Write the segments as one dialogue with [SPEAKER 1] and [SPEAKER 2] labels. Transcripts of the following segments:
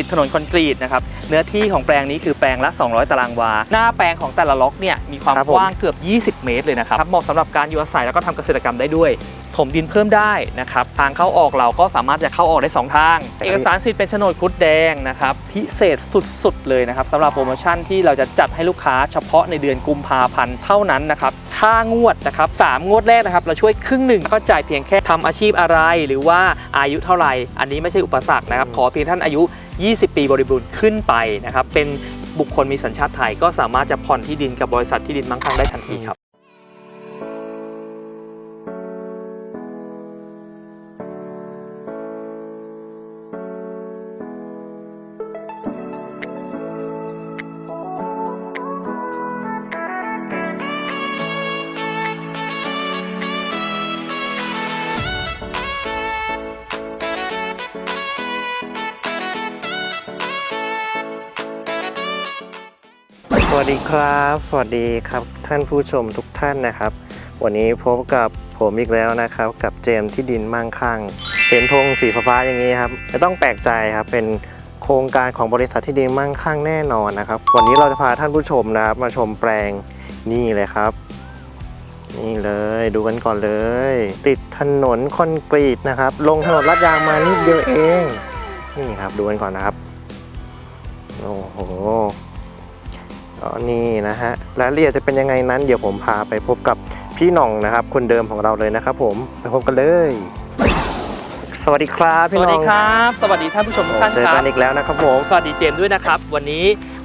[SPEAKER 1] ติดถนนคอนกรีตนะครับ เนื้อที่ของแปลงนี้คือแปลงละ 200 ตารางวา หน้าแปลงของแต่ละล็อกเนี่ยมีความ
[SPEAKER 2] ครับผม
[SPEAKER 1] กว้างเกือบ 20 เมตรเลยนะครับ เหมาะสำหรับการอยู่อาศัยแล้วก็ทำเกษตรกรรมได้ด้วย ถมดินเพิ่มได้นะครับ ทางเข้าออกเราก็สามารถจะเข้าออกได้ 2 ทาง เอกสารสิทธิ์เป็นโฉนดครุดแดงนะครับ พิเศษสุดๆ เลยนะครับสำหรับโปรโมชั่นที่เราจะจัดให้ลูกค้าเฉพาะในเดือนกุมภาพันธ์เท่านั้นนะครับค่างวดนะครับสามงวดแรกนะครับ เราช่วยครึ่งหนึ่งก็จ่ายเพียงแค่ทำอาชีพอะไร หรือว่าอายุเท่าไหร่ อันนี้ไม่ใช่อุปสรรคนะครับ ขอเพียงท่านอายุ 20 ปีบริบูรณ์ขึ้นไปนะครับเป็นบุคคลมีสัญชาติไทยก็สามารถจะผ่อนที่ดินกับบริษัทที่ดินมั่งคั่งได้ทันทีครับ
[SPEAKER 2] สวัสดีครับ สวัสดีครับท่านผู้ชมทุกท่านนะครับ วันนี้พบกับผมอีกแล้วนะครับ กับเจมที่ดินมั่งคั่งเห็นธงสีฟ้าๆอย่างนี้ครับไม่ต้องแปลกใจครับเป็นโครงการของบริษัทที่ดินมั่งคั่งแน่นอนนะครับ วันนี้เราจะพาท่านผู้ชมนะครับ มาชมแปลงนี่เลยครับ นี่เลยดูกันก่อนเลย ติดถนนคอนกรีตนะครับ ลงถนนลาดยางมานิดเดียวเอง นี่ครับดูกันก่อนนะครับโอ้โห อ๋อนี่นะฮะรายละเอียดจะเป็นยังไงนั้น เดี๋ยวผมพาไปพบกับพี่หน่องนะครับ คนเดิมของเราเลยนะครับ ผมไปพบกันเลย สวัสดีครับ
[SPEAKER 1] ส
[SPEAKER 2] พี่ห
[SPEAKER 1] วัส
[SPEAKER 2] น่
[SPEAKER 1] ดี
[SPEAKER 2] อง
[SPEAKER 1] ครับ สวัสดีท่านผู้ชมทุกท่าน
[SPEAKER 2] เจอ
[SPEAKER 1] ครั
[SPEAKER 2] กับนอีกแล้วนะครับผม
[SPEAKER 1] สวัสดีเจมส์ด้วยนะครับ วันนี้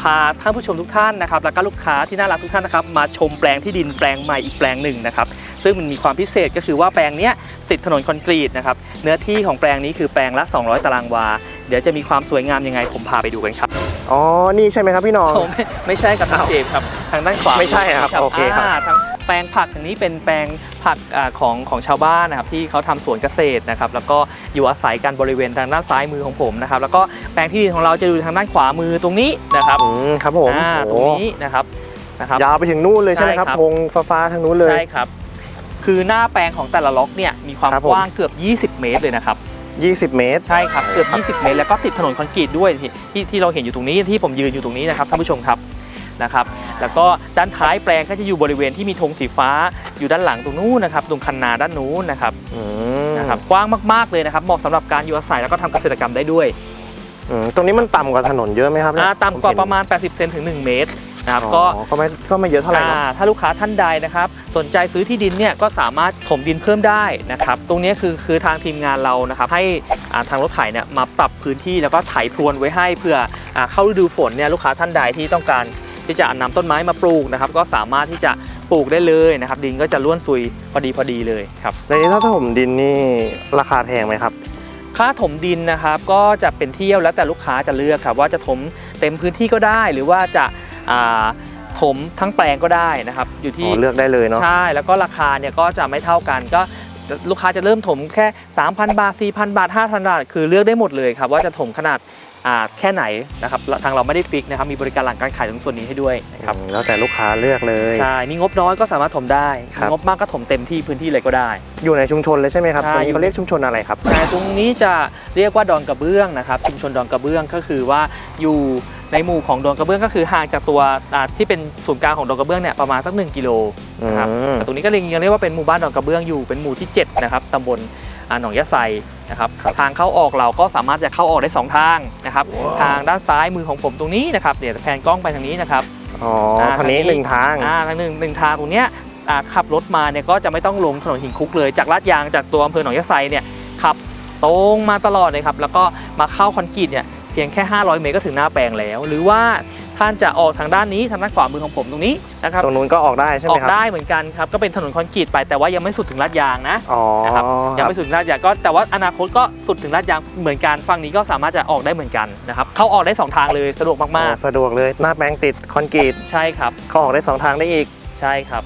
[SPEAKER 1] พาท่านผู้ชมทุกท่านนะครับ แล้วก็ลูกค้าที่น่ารักทุกท่านนะครับ มาชมแปลงที่ดินแปลงใหม่อีกแปลงหนึ่งนะครับ ซึ่งมันมีความพิเศษก็คือว่าแปลงเนี้ยติดถนนคอนกรีตนะครับ เนื้อที่ของแปลงนี้คือแปลงละ 200 ตารางวา เดี๋ยวจะมีความสวยงามยังไงผมพาไปดูกันครับ
[SPEAKER 2] อ๋อ นี่ใช่ไหมครับพี่หน่อง
[SPEAKER 1] โอ้ไม่ไม่ใช่กับทางเจมส์ครับทางด้านขวา
[SPEAKER 2] ไม่ใช่ครับโอเคครับา
[SPEAKER 1] ทางแปลงผักทางนี้เป็นแปลงผักอ่าของของชาวบ้านนะครับที่เขาทำสวนเกษตรนะครับแล้วก็อยู่อาศัยกันบริเวณทางด้านซ้ายมือของผมนะครับแล้วก็แปลงที่ดินของเราจะอยู่ทางด้านขวามือตรงนี้นะครับ
[SPEAKER 2] อืมครับผม
[SPEAKER 1] อ่าต
[SPEAKER 2] โอ้
[SPEAKER 1] รงนี้นะครับนะครับ
[SPEAKER 2] ยาวไปถึงนู่นเลยใช่ไหมครับ
[SPEAKER 1] ใช่ครับ
[SPEAKER 2] ธงฟ้าๆทางนู้นเลย
[SPEAKER 1] ใช่ครับ คือหน้าแปลงของแต่ละล็อกเนี่ยมีความ
[SPEAKER 2] ครับผม
[SPEAKER 1] กว้างเกือบ 20 เมตรเลยนะครับ
[SPEAKER 2] 20 เมตร
[SPEAKER 1] ใช่ครับเกือบ 20 เมตร แล้วก็ติดถนนคอนกรีตด้วยที่ที่ที่เราเห็นอยู่ตรงนี้ที่ผมยืนอยู่ตรงนี้นะครับท่านผู้ชมครับนะครับแล้วก็ด้านท้ายแปลงก็จะอยู่บริเวณที่มีธงสีฟ้าอยู่ด้านหลังตรงนู้นนะครับตรงคันนาด้านนู้นนะครับ
[SPEAKER 2] อืม
[SPEAKER 1] นะครับกว้างมากๆเลยนะครับเหมาะสำหรับการอยู่อาศัยแล้วก็ทำเกษตรกรรมได้ด้วย
[SPEAKER 2] อืมตรงนี้มันต่ำกว่าถนนเยอะไหมครับเนี่ย
[SPEAKER 1] อ่าต่ำกว่า
[SPEAKER 2] ผเห็น
[SPEAKER 1] ประมาณ 80 เซนถึง 1 เมตร นะครับ
[SPEAKER 2] อ๋อ
[SPEAKER 1] ก็
[SPEAKER 2] ก็ไม่ก็ไม่เยอะเท่าไหร่เนอะ
[SPEAKER 1] อ่าถ้าลูกค้าท่านใดนะครับ สนใจซื้อที่ดินเนี่ยก็สามารถถมดินเพิ่มได้นะครับ ตรงนี้คือคือทางทีมงานเรานะครับให้อ่าทางรถไถเนี่ยมาปรับพื้นที่แล้วก็ไถพรวนไว้ให้เพื่ออาเข้าฤดูฝนเนี่ยลูกค้าท่านใดที่ต้องการที่จะนำต้นไม้มาปลูกนะครับ ก็สามารถที่จะปลูกได้เลยนะครับ ดินก็จะล้วนซุยพอดีพอดีเลยครับ
[SPEAKER 2] ในนี้ถ้าถมดินนี่ราคาแพงไหมครับ
[SPEAKER 1] ค่าถมดินนะครับก็จะเป็นเที่ยวแล้วแต่ลูกค้าจะเลือกครับว่าจะถมเต็มพื้นที่ก็ได้ หรือว่าจะอ่า ถมทั้งแปลงก็ได้นะครับอยู่
[SPEAKER 2] อ๋
[SPEAKER 1] ที่
[SPEAKER 2] อเลือกได้เลยเนาะ
[SPEAKER 1] ใช่แล้วก็ราคาเนี่ยก็จะไม่เท่ากันก็ลูกค้าจะเริ่มถมแค่ 3,000 บาท 4,000 บาท 5,000 บาท คือเลือกได้หมดเลยครับ ว่าจะถมขนาดอ่าแค่ไหนนะครับทางเราไม่ได้ฟิกนะครับมีบริการหลังการขายตรงส่วนนี้ให้ด้วยนะครับ
[SPEAKER 2] อืมแล้วแต่ลูกค้าเลือกเลย
[SPEAKER 1] ใช่มีงบน้อยก็สามารถถมได้
[SPEAKER 2] ครั
[SPEAKER 1] มี
[SPEAKER 2] บ
[SPEAKER 1] งบมากก็ถมเต็มที่พื้นที่เลยก็ได้
[SPEAKER 2] อยู่ในชุมชนเลยใช่ไหมครับ
[SPEAKER 1] ใช่
[SPEAKER 2] ตรงนี้เขาเรียกชุมชนอะไรครับ
[SPEAKER 1] ใช่ตรงนี้จะเรียกว่าดอนกระเบื้องนะครับชุมชนดอนกระเบื้องก็คือว่าอยู่ ในหมู่ของดอนกระเบื้องก็คือห่างจากตัวอ่าที่เป็นศูนย์กลางของดอนกระเบื้องเนี่ยประมาณสัก1กิโลนะครับ
[SPEAKER 2] อืม
[SPEAKER 1] แต่ตรงนี้ก็เลยยังเรียกว่าเป็นหมู่บ้านดอนกระเบื้องอยู่เป็นหมู่ที่7นะครับตำบลอ่าหนองยะไซนะครับ
[SPEAKER 2] ครับ
[SPEAKER 1] ทางเข้าออกเราก็สามารถจะเข้าออกได้2ทางนะครับทางด้านซ้ายมือของผมตรงนี้นะครับเดี๋ยวแพนกล้องไปทางนี้นะครับ
[SPEAKER 2] อ๋ออาทางนี้
[SPEAKER 1] ทางนี้
[SPEAKER 2] หนึ่งทาง
[SPEAKER 1] อ่าทางหนึ่งหนึ่งทางตรงเนี้ยอ่าขับรถมาเนี่ยก็จะไม่ต้องลงถนนหินคุกเลย จากลาดยางจากตัวอำเภอหนองยะไซเนี่ยขับตรงมาตลอดเลยครับแล้วก็มาเข้าคอนกรีตเนี่ยเพียงแค่ 500 เมตรก็ถึงหน้าแปลงแล้ว หรือว่าท่านจะออกทางด้านนี้ทางด้านขวามือของผมตรงนี้นะครับ
[SPEAKER 2] ตรงนู้นก็ออกได้ใช่
[SPEAKER 1] อ
[SPEAKER 2] ไหม
[SPEAKER 1] อก
[SPEAKER 2] ครับ
[SPEAKER 1] ได้เหมือนกันครับก็เป็นถนนคอนกรีตไปแต่ว่ายังไม่สุดถึงลาดยางนะ
[SPEAKER 2] อ๋อ
[SPEAKER 1] นะครับ
[SPEAKER 2] ค
[SPEAKER 1] ยัง
[SPEAKER 2] รับ
[SPEAKER 1] ไม่สุดถึงลาดยางก็แต่ว่าอนาคตก็สุดถึงลาดยางเหมือนกันฝั่งนี้ก็สามารถจะออกได้เหมือนกันนะครับเข้าออกได้สองทางเลยสะดวก
[SPEAKER 2] อ๋
[SPEAKER 1] มาก
[SPEAKER 2] อสะดวกเลยหน้าแปลงติดคอนกรีต
[SPEAKER 1] ๆ ใช่ครับ
[SPEAKER 2] เขาออกได้สองทางได้อีก
[SPEAKER 1] ใช่ครับ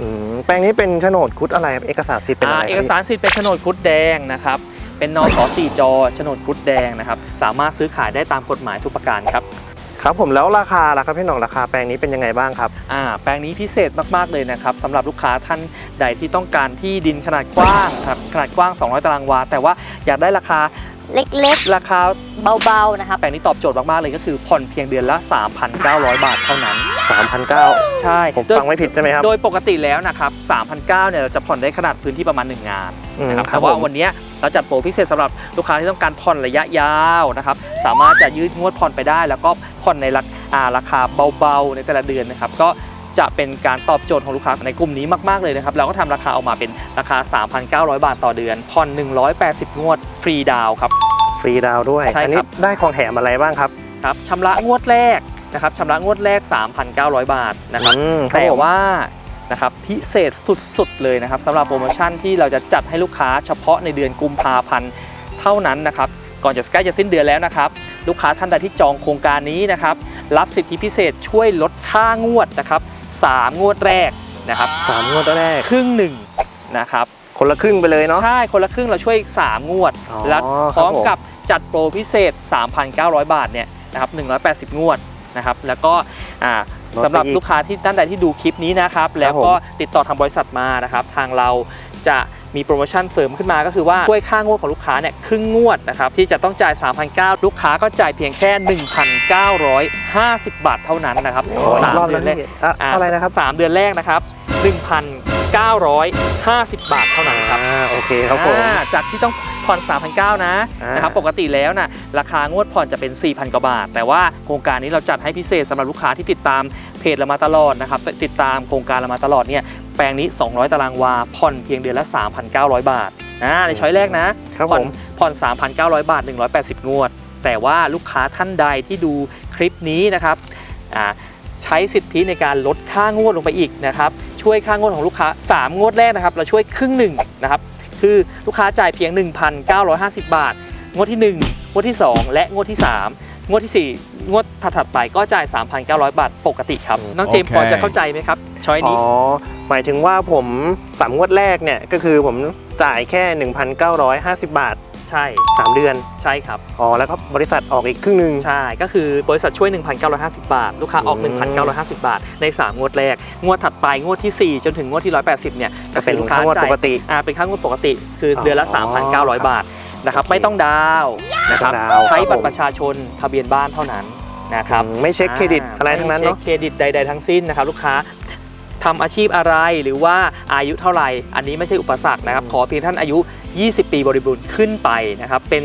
[SPEAKER 2] อืมแปลงนี้เป็นโฉนดคุดอะไรครับเอกสารสิทธิ์เป็น
[SPEAKER 1] อ่า
[SPEAKER 2] อะไร
[SPEAKER 1] เอกสารสิทธิ์เป็นโฉนดครุฑแดงนะครับ เป็นนสสี่จโฉนดครุฑแดงนะครับ สามารถซื้อขายได้ตามกฎหมายทุกประการครับ
[SPEAKER 2] ครับผมแล้วราคาล่ะครับพี่หน่องราคาแปลงนี้เป็นยังไงบ้างครับ
[SPEAKER 1] อ่าแปลงนี้พิเศษมาก ๆ เลยนะครับสำหรับลูกค้าท่านใดที่ต้องการที่ดินขนาดกว้างครับขนาดกว้าง 200 ตารางวา แต่ว่าอยากได้ราคา
[SPEAKER 3] เล็ก
[SPEAKER 1] ราคา
[SPEAKER 3] ๆ เบาๆ นะครับ
[SPEAKER 1] แปลงนี้ตอบโจทย์มาก ๆ เลยก็คือผ่อนเพียงเดือนละ 3,900 บาทเท่านั้น
[SPEAKER 2] 3,900
[SPEAKER 1] ใช่
[SPEAKER 2] ผม
[SPEAKER 1] โดย
[SPEAKER 2] ฟังไม่ผิดใช่ไหมครับ
[SPEAKER 1] โดยปกติแล้วนะครับ3,900เนี่ยเราจะผ่อนได้ขนาดพื้นที่ประมาณ 1 งาน
[SPEAKER 2] อืม
[SPEAKER 1] นะครับ
[SPEAKER 2] ครับ
[SPEAKER 1] แต่ว่า
[SPEAKER 2] ผม
[SPEAKER 1] วันเนี้ยเราจัดโปรพิเศษสำหรับลูกค้าที่ต้องการผ่อนระยะยาวนะครับ สามารถจะยืดงวดผ่อนไปได้ แล้วก็ผ่อนในราคาราคาเบาๆ ในแต่ละเดือนนะครับ ก็ จะเป็นการตอบโจทย์ของลูกค้าในกลุ่มนี้มากๆเลยนะครับเราก็ทำราคาออกมาเป็นราคา 3,900 บาทต่อเดือนผ่อน180 งวดฟรีดาวน์ครับ
[SPEAKER 2] ฟรีดาวน์ด้วย
[SPEAKER 1] ใช่
[SPEAKER 2] อั
[SPEAKER 1] ค
[SPEAKER 2] นี้
[SPEAKER 1] รับ
[SPEAKER 2] ได้ของแถมอะไรบ้างครับ
[SPEAKER 1] ครับชำระงวดแรกนะครับชำระงวดแรก 3,900 บาทนะครับ
[SPEAKER 2] อืมครับ
[SPEAKER 1] แต่
[SPEAKER 2] ผม
[SPEAKER 1] ว่านะครับพิเศษสุดๆเลยนะครับสำหรับโปรโมชั่นที่เราจะจัดให้ลูกค้าเฉพาะในเดือนกุมภาพันธ์เท่านั้นนะครับก่อนจะใกล้จะสิ้นเดือนแล้วนะครับ ลูกค้าท่านใดที่จองโครงการนี้นะครับ รับสิทธิพิเศษช่วยลดค่างวดนะครับ สามงวดแรกนะครับ
[SPEAKER 2] สามงวดแรก
[SPEAKER 1] ครึ่งหนึ่งนะครับ
[SPEAKER 2] คนละครึ่งไปเลยเนาะ
[SPEAKER 1] ใช่คนละครึ่งเราช่วย3งวด
[SPEAKER 2] อ๋อ
[SPEAKER 1] และ
[SPEAKER 2] ครับ
[SPEAKER 1] พร้อม
[SPEAKER 2] ผม
[SPEAKER 1] กับจัดโปรพิเศษ 3,900 บาทเนี่ยนะครับ180 งวดนะครับ แล้วก็อ่า
[SPEAKER 2] ลดไป
[SPEAKER 1] สำหรับ
[SPEAKER 2] อีก
[SPEAKER 1] ลูกค้าที่ท่านใดที่ดูคลิปนี้นะครับ แล้วก็ติดต่อทางบริษัทมานะครับ ทางเราจะ มีโปรโมชั่นเสริมขึ้นมาก็คือว่าช่วยค่างวดของลูกค้าเนี่ยครึ่งงวดนะครับที่จะต้องจ่าย 3,900 ลูกค้าก็จ่ายเพียงแค่ 1,950 บาทเท่านั้นนะครับ
[SPEAKER 2] ขออี
[SPEAKER 1] สากม
[SPEAKER 2] รอบ
[SPEAKER 1] เดื
[SPEAKER 2] นะ
[SPEAKER 1] อนแรก
[SPEAKER 2] พี่อะอะไรนะครับ
[SPEAKER 1] สามเดือนแรกนะครับ 1,950 บาทเท่านั้นครับ
[SPEAKER 2] อ่าโอเคครับผม
[SPEAKER 1] อ่าจากที่ต้องผ่อน 3,900 นะ
[SPEAKER 2] อ่าน
[SPEAKER 1] นะครับปกติแล้วนะราคางวดผ่อนจะเป็น 4,000 กว่าบาท แต่ว่าโครงการนี้เราจัดให้พิเศษสำหรับลูกค้าที่ติดตามเพจเรามาตลอดนะครับติดตามโครงการเรามาตลอดเนี่ยแปลงนี้ 200 ตารางวา ผ่อนเพียงเดือนละ 3,900 บาทนะในช้อยแรกนะ ครับผ่อน
[SPEAKER 2] ผม
[SPEAKER 1] ผ่อน 3,900 บาท 180 งวด แต่ว่าลูกค้าท่านใดที่ดูคลิปนี้นะครับอ่า ใช้สิทธิในการลดค่างวดลงไปอีกนะครับช่วยค่างวดของลูกค้า 3 งวดแรกนะครับ เราช่วยครึ่งหนึ่งนะครับคือลูกค้าจ่ายเพียง 1,950 บาท งวดที่ 1 งวดที่ 2 และงวดที่ 3 งวดทีสี่4 งวดถัดๆไปก็จ่าย 3,900 บาทปกติครับ
[SPEAKER 2] อืม
[SPEAKER 1] น้องเจมส์
[SPEAKER 4] โอเค
[SPEAKER 1] พอจะเข้าใจไหมครับช้อย
[SPEAKER 2] อ๋
[SPEAKER 1] นี้
[SPEAKER 2] อหมายถึงว่าผมสามงวดแรกเนี่ยก็คือผมจ่ายแค่ 1,950 บาท
[SPEAKER 1] ใช่
[SPEAKER 2] 3 เดือน
[SPEAKER 1] ใช่ครับ
[SPEAKER 2] อ๋อ แล้วก็บริษัทออกอีกครึ่งหนึ่ง
[SPEAKER 1] ใช่ ก็คือบริษัทช่วย 1,950 บาท ลูกค้าออก
[SPEAKER 2] อืม
[SPEAKER 1] 1,950 บาท ใน 3 งวดแรก งวดถัดไป งวดทีสี่4 จนถึงงวดที่ 180 เนี่ย
[SPEAKER 2] ก็
[SPEAKER 1] ก็
[SPEAKER 2] เป็
[SPEAKER 1] คื
[SPEAKER 2] น
[SPEAKER 1] อลูกค้า
[SPEAKER 2] ค่างวด
[SPEAKER 1] จ่า
[SPEAKER 2] ป
[SPEAKER 1] ย
[SPEAKER 2] กติ
[SPEAKER 1] อ่า เป็นค่างวดปกติ คืออ
[SPEAKER 2] อ
[SPEAKER 1] เดือนละ
[SPEAKER 2] ครับ
[SPEAKER 1] 3,900 บาทนะครับ
[SPEAKER 2] โอเค
[SPEAKER 1] ไม่ต้องดาวน์นะครับ
[SPEAKER 2] ไม่ต้องดาวน์
[SPEAKER 1] ใช้
[SPEAKER 2] ครับ
[SPEAKER 1] บัต
[SPEAKER 2] ผม
[SPEAKER 1] รประชาชนทะเบียนบ้านเท่านั้นนะครับ
[SPEAKER 2] อืมไม่เช็คเครดิตอะไรทั้งนั้น
[SPEAKER 1] ม่
[SPEAKER 2] เนาะ
[SPEAKER 1] ช็คเครดิตใด ๆ ทั้งสิ้นนะครับลูกค้าทำอาชีพอะไรหรือว่าอายุเท่าไหร่ อันนี้ไม่ใช่อุปสรรคนะครับ ขอเพียงท่านอายุ 20 ปีบริบูรณ์ขึ้นไปนะครับเป็น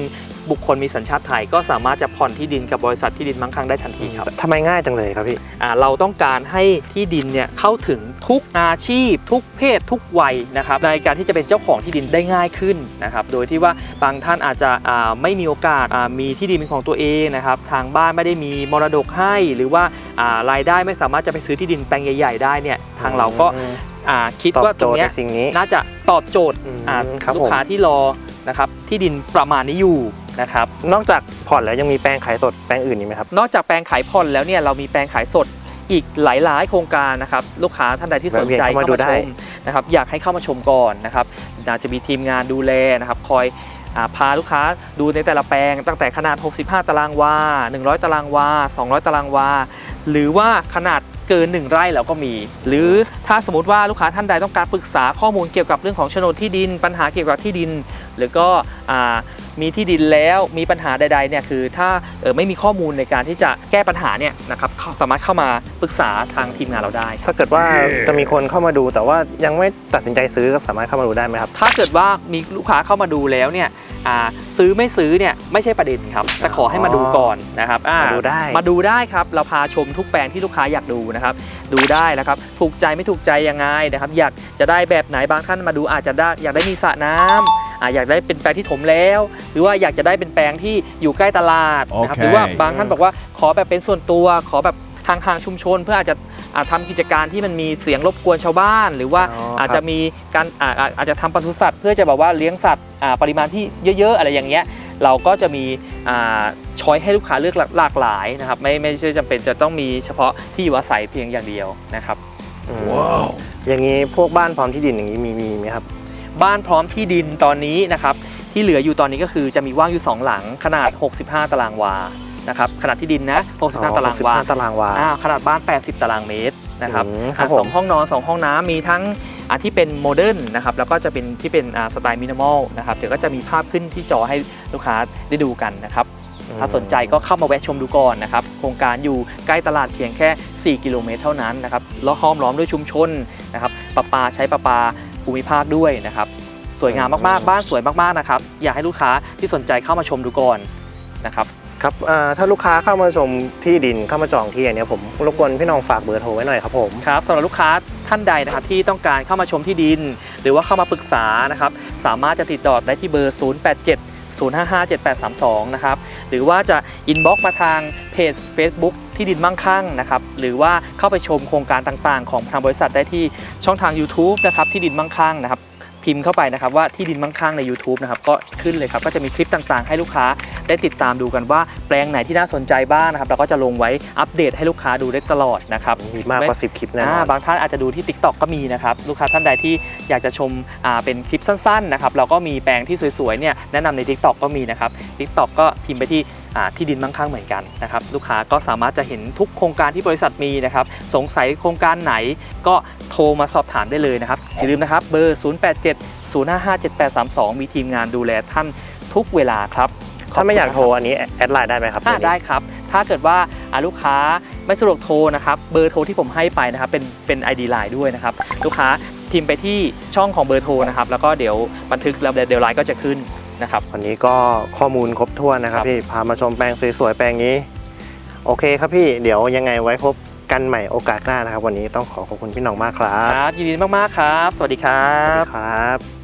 [SPEAKER 1] บุคคลมีสัญชาติไทยก็สามารถจะผ่อนที่ดินกับบริษัทที่ดินมั่งคั่งได้ทันทีครับ
[SPEAKER 2] ทำไมง่ายจังเลยครับพี่
[SPEAKER 1] อ่าเราต้องการให้ที่ดินเนี่ยเข้าถึงทุกอาชีพ ทุกเพศทุกวัยนะครับในการที่จะเป็นเจ้าของที่ดินได้ง่ายขึ้นนะครับโดยที่ว่าบางท่านอาจจะอ่าไม่มีโอกาสอ่ามีที่ดินเป็นของตัวเองนะครับทางบ้านไม่ได้มีมรดกให้ หรือว่าอ่ารายได้ไม่สามารถจะไปซื้อที่ดินแปลงใหญ่ ๆ ได้เนี่ยทางเราก็
[SPEAKER 2] อืม
[SPEAKER 1] อ่าคิด
[SPEAKER 2] ตอบ
[SPEAKER 1] ว่าต
[SPEAKER 2] โจ
[SPEAKER 1] รง
[SPEAKER 2] ทย์
[SPEAKER 1] เนี้ย
[SPEAKER 2] ในสิ่งนี้
[SPEAKER 1] น่าจะตอบโจทย์
[SPEAKER 2] อืม
[SPEAKER 1] อ่า
[SPEAKER 2] ครับ
[SPEAKER 1] ลูกค้าที่รอนะครับที่ดินประมาณนี้อยู่นะครับ
[SPEAKER 2] นอกจากผ่อนแล้วยังมีแปลงขายสดแปลงอื่นอีกไหมครับ
[SPEAKER 1] นอกจากแปลงขายผ่อนแล้วเนี่ยเรามีแปลงขายสดอีกหลาย ๆ โครงการนะครับลูกค้าท่านใดที่สนใจ
[SPEAKER 2] แวะเวียนเข้ามา
[SPEAKER 1] เข้า
[SPEAKER 2] ดู
[SPEAKER 1] มา
[SPEAKER 2] ได้
[SPEAKER 1] ชมนะครับอยากให้เข้ามาชมก่อนนะครับอาจจะมีทีมงานดูแลนะครับคอยอาพาลูกค้าดูในแต่ละแปลงตั้งแต่ขนาด 65 ตารางวา 100 ตารางวา 200 ตารางวา หรือว่าขนาดเกิน 1 ไร่เราก็มี หรือถ้าสมมติว่าลูกค้าท่านใดต้องการปรึกษาข้อมูลเกี่ยวกับเรื่องของโฉนดที่ดิน ปัญหาเกี่ยวกับที่ดิน หรือก็อ่ามีที่ดินแล้วมีปัญหาใดๆเนี่ยคือถ้าเออไม่มีข้อมูลในการที่จะแก้ปัญหาเนี่ยนะครับเขาสามารถเข้ามาปรึกษาทางทีมงานเราได้ครับ
[SPEAKER 2] ถ้าเกิดว่าจะมีคนเข้ามาดูแต่ว่ายังไม่ตัดสินใจซื้อก็สามารถเข้ามาดูได้ไหมครับ
[SPEAKER 1] ถ้าเกิดว่ามีลูกค้าเข้ามาดูแล้วเนี่ยอ่า ซื้อไม่ซื้อเนี่ยไม่ใช่ประเด็นครับแต่ขอให้มาดูก่อนนะครับอ่
[SPEAKER 2] มาดูได้
[SPEAKER 1] มาดูได้ครับเราพาชมทุกแปลงที่ลูกค้าอยากดูนะครับดูได้นะครับถูกใจไม่ถูกใจยังไงนะครับอยากจะได้แบบไหนบางท่านมาดูอาจจะได้อยากได้มีสระน้ำอ่าอยากได้เป็นแปลงที่ถมแล้ว หรือว่าอยากจะได้เป็นแปลงที่อยู่ใกล้ตลาดนะครับ
[SPEAKER 4] โอเค
[SPEAKER 1] หรือว่าบางท่านบอกว่าขอแบบเป็นส่วนตัวขอแบบ ห่างๆชุมชน เพื่ออาจจะอ่าทำากิจการที่มันมีเสียงรบกวนชาวบ้าน หรือว่า
[SPEAKER 2] อ๋อครับ
[SPEAKER 1] อาจจะมีการอ่าอ่าอาจจะทำปศุสัตว์เพื่อจะแบบว่าเลี้ยงสัตว์อ่าปริมาณที่เยอะ ๆ อะไรอย่างเงี้ยเราก็จะมีอ่าช้อยให้ลูกค้าเลือกหลากหลายนะครับไม่ไม่ใช่จำเป็นจะต้องมีเฉพาะที่อยู่อาศัยเพียงอย่างเดียวนะครับ
[SPEAKER 2] อืมอย่างนี้พวกบ้านพร้อมที่ดินอย่างนี้มีมีไหมครับ
[SPEAKER 1] บ้านพร้อมที่ดินตอนนี้นะครับที่เหลืออยู่ตอนนี้ก็คือจะมีว่างอยู่ 2 หลังขนาด 65 ตารางวา นะครับขนาดที่ดินนะ65ตารางวา
[SPEAKER 2] 65ตารางวา
[SPEAKER 1] อ่าขนาดบ้าน 80 ตารางเมตรนะครับ
[SPEAKER 2] อืมครับ
[SPEAKER 1] อะสอง
[SPEAKER 2] ผม
[SPEAKER 1] ห้องนอนสองห้องน้ำมีทั้งอะที่เป็นโมเดิร์นนะครับแล้วก็จะเป็นที่เป็นอะสไตล์มินิมอลนะครับเดี๋ยวก็จะมีภาพขึ้นที่จอให้ลูกค้าได้ดูกันนะครับถ้าสนใจก็เข้ามาแวะชมดูก่อนนะครับ โครงการอยู่ใกล้ตลาดเพียงแค่ 4 กิโลเมตรเท่านั้นนะครับแล้วห้อมล้อมด้วยชุมชนนะครับประปาใช้ประปาภูมิภาคด้วยนะครับ สวยงามมากๆ บ้านสวยมากๆนะครับ อยากให้ลูกค้าที่สนใจเข้ามาชมดูก่อนนะครับ
[SPEAKER 2] ครับถ้าลูกค้าเข้ามาชมที่ดินเข้ามาจองที่อันนี้ผมรบกวนพี่น้องฝากเบอร์โทรไว้หน่อยครับผม
[SPEAKER 1] ครับสำหรับลูกค้าท่านใดนะครับที่ต้องการเข้ามาชมที่ดิน หรือว่าเข้ามาปรึกษานะครับสามารถจะติดต่อได้ที่เบอร์ 087 055 7832 นะครับ หรือว่าจะอินบ็อกมาทางเพจ Facebook ที่ดินมั่งคั่งนะครับ หรือว่าเข้าไปชมโครงการต่างๆ ของทางบริษัทได้ที่ช่องทาง YouTube นะครับที่ดินมั่งคั่งนะครับ พิมพ์เข้าไปนะครับว่าที่ดินมั่งคั่งใน YouTube นะครับก็ขึ้นเลยครับก็จะมีคลิปต่างๆ ให้ลูกค้า ได้ติดตามดูกันว่าแปลงไหนที่น่าสนใจบ้างนะครับเราก็จะลงไว้อัปเดตให้ลูกค้าดูได้ตลอดนะครับ
[SPEAKER 2] มีมากกว่า 10 คลิปแน่นอ
[SPEAKER 1] อ่านบางท่านอาจจะดูที่ TikTok ก็มีนะครับลูกค้าท่านใดที่อยากจะชมอ่าเป็นคลิปสั้นๆนะครับเราก็มีแปลงที่สวยๆเนี่ยแนะนำใน TikTok ก็มีนะครับ TikTok ก็พิมพ์ไปที่อ่าที่ดินมั่งคั่งเหมือนกันนะครับลูกค้าก็สามารถจะเห็นทุกโครงการที่บริษัทมีนะครับสงสัยโครงการไหนก็โทรมาสอบถามได้เลยนะครับอย่าลืมนะครับเบอร์ 087 055 7832 มีทีมงานดูแลท่านทุกเวลาครับ
[SPEAKER 2] ถ้าไม่อยากโทรอันนี้แอดไลน์ได้ไหมครับ
[SPEAKER 1] อ่า
[SPEAKER 2] ตัวนี้
[SPEAKER 1] ได้ครับ ถ้าเกิดว่าอ่าลูกค้าไม่สะดวกโทรนะครับเบอร์โทรที่ผมให้ไปนะครับเป็นเป็น ID Line ด้วยนะครับลูกค้าพิมพ์ไปที่ช่องของเบอร์โทรนะครับแล้วก็เดี๋ยวบันทึกแล้วเดี๋ยวไลน์ก็จะขึ้นนะครับ
[SPEAKER 2] วันนี้ก็ข้อมูลครบถ้วนนะครับ
[SPEAKER 1] ครับ
[SPEAKER 2] พี่พามาชมแปลงสวยๆแปลงนี้ โอเคครับพี่เดี๋ยวยังไงไว้พบกันใหม่โอกาสหน้านะครับ วันนี้ต้องขอขอบคุณพี่หน้องมากครับ
[SPEAKER 1] ครับยินดีมากๆครับ สวัสดีครั
[SPEAKER 2] สวัส
[SPEAKER 1] บ
[SPEAKER 2] ดีครับ